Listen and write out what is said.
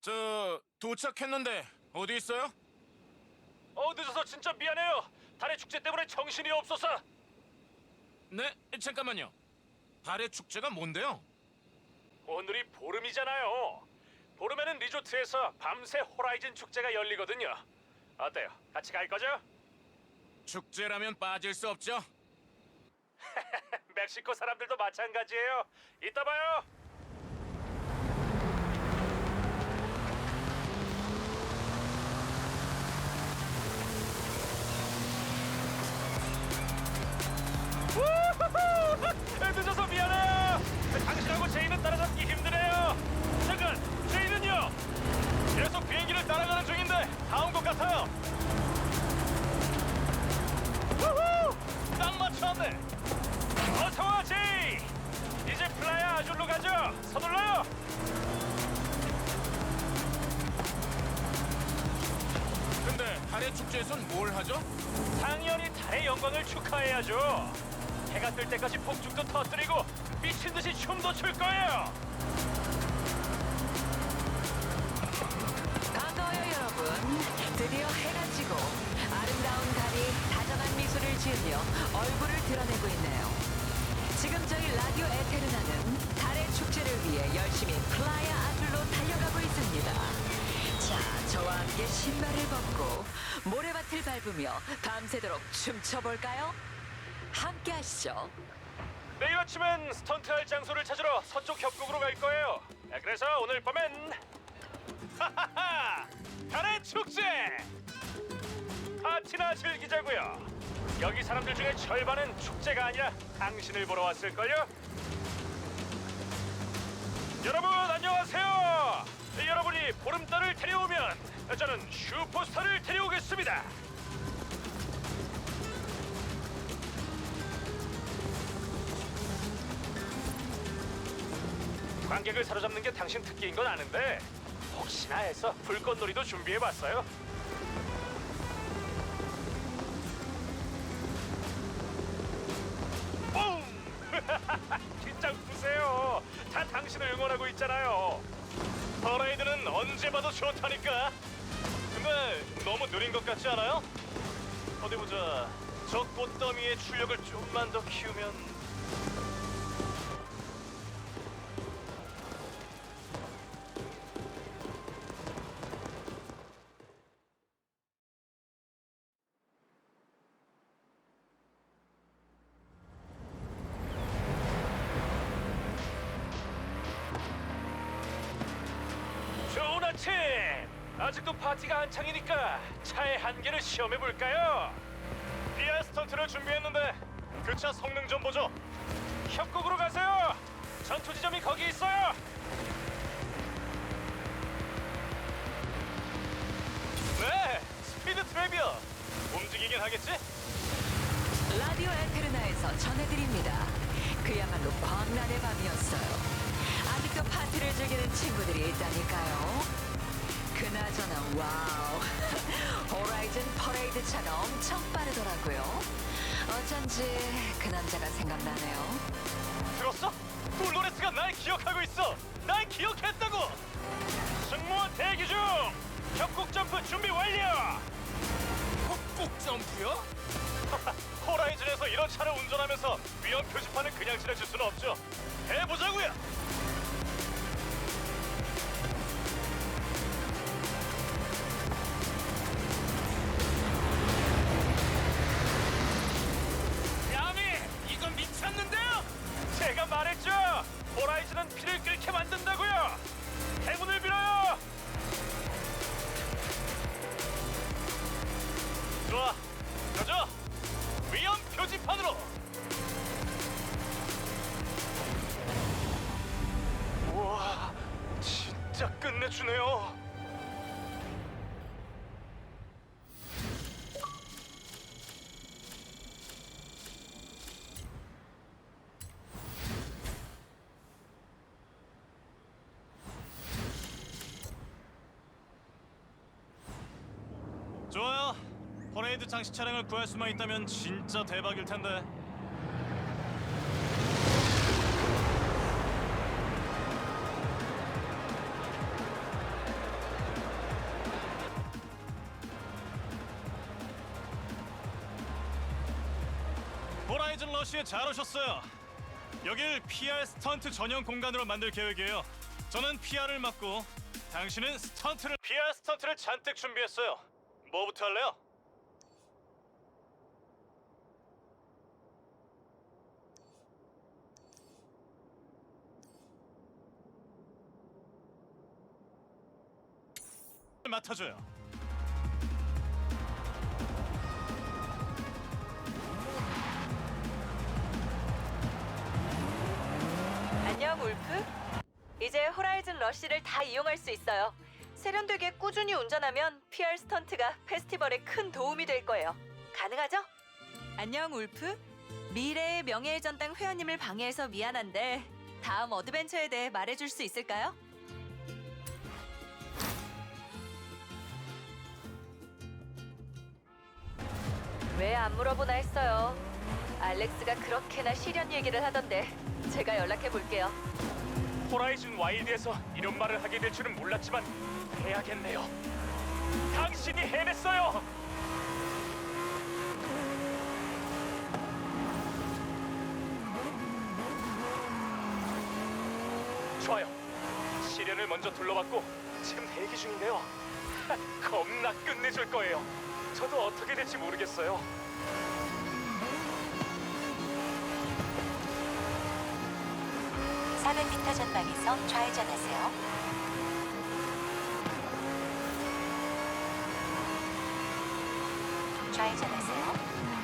저 도착했는데 어디 있어요? 어 늦어서 진짜 미안해요. 달의 축제 때문에 정신이 없어서. 네, 잠깐만요. 달의 축제가 뭔데요? 오늘이 보름이잖아요. 보름에는 리조트에서 밤새 호라이즌 축제가 열리거든요. 어때요? 같이 갈 거죠? 축제라면 빠질 수 없죠. 멕시코 사람들도 마찬가지예요. 이따 봐요. 축제에선 뭘 하죠? 당연히 달의 영광을 축하해야죠. 해가 뜰 때까지 폭죽도 터뜨리고 미친 듯이 춤도 출 거예요. 반가워요 여러분 드디어 해가 지고 아름다운 달이 다정한 미소를 지으며 얼굴을 드러내고 있네요 지금 저희 라디오 에테르나는 달의 축제를 위해 열심히 플라야 아줄로 달려가고 있습니다 자 저와 함께 신발을 벗고 모래밭을 밟으며 밤새도록 춤춰볼까요? 함께 하시죠 내일 아침엔 스턴트 할 장소를 찾으러 서쪽 협곡으로 갈 거예요. 아, 그래서 오늘 밤엔 하하하 달의 축제 파티나 즐기자고요. 여기 사람들 중에 절반은 축제가 아니라 당신을 보러 왔을걸요. 여러분 안녕하세요. 여러분이 보름달을 데려오면 저는 슈퍼스타를 데려오겠습니다. 관객을 사로잡는 게 당신 특기인 건 아는데 혹시나 해서 불꽃놀이도 준비해봤어요. 뿡! 긴장 푸세요. 다 당신을 응원하고 있잖아요. 언제 봐도 좋다니까. 근데 너무 느린 것 같지 않아요? 어디 보자. 저 꽃더미의 출력을 좀만 더 키우면 아직도 파티가 한창이니까 차의 한계를 시험해 볼까요? 리아 스턴트를 준비했는데 그 차 성능 좀 보죠. 협곡으로 가세요. 전투 지점이 거기 있어요. 네, 스피드 트랩이요. 움직이긴 하겠지? 라디오 에테르나에서 전해드립니다. 그야말로 광란의 밤이었어요. 아직도 파티를 즐기는 친구들이 있다니까요. 그나저나 와우. 호라이즌 퍼레이드 차가 엄청 빠르더라고요. 어쩐지 그 남자가 생각나네요. 들었어? 폴로레스가 날 기억하고 있어. 날 기억했다고. 승무원 대기 중. 협곡 점프 준비 완료. 꼭 점프요? 호라이즌에서 이런 차를 운전하면서 위험 표지판을 그냥 지나칠 수는 없죠. 해보자고요. 좋 퍼레이드 장식 차량을 구할 수만 있다면 진짜 대박일 텐데. 호라이즌 러시에 잘 오셨어요. 여길 PR 스턴트 전용 공간으로 만들 계획이에요. 저는 PR을 맡고 당신은 스턴트를 PR 스턴트를 잔뜩 준비했어요. 뭐부터 할래요? 맡아줘요. 안녕 울프. 이제 호라이즌 러쉬를 다 이용할 수 있어요. 세련되게 꾸준히 운전하면 PR 스턴트가 페스티벌에 큰 도움이 될 거예요. 가능하죠? 안녕 울프. 미래의 명예의 전당 회원님을 방해해서 미안한데 다음 어드벤처에 대해 말해줄 수 있을까요? 왜 안 물어보나 했어요. 알렉스가 그렇게나 시련 얘기를 하던데 제가 연락해 볼게요. 호라이즌 와일드에서 이런 말을 하게 될 줄은 몰랐지만 해야겠네요. 당신이 해냈어요. 좋아요. 시련을 먼저 둘러봤고 지금 대기 중인데요. 겁나 끝내줄 거예요. 저도 어떻게 될지 모르겠어요. (400m) 전방에서 좌회전하세요. 좌회전하세요.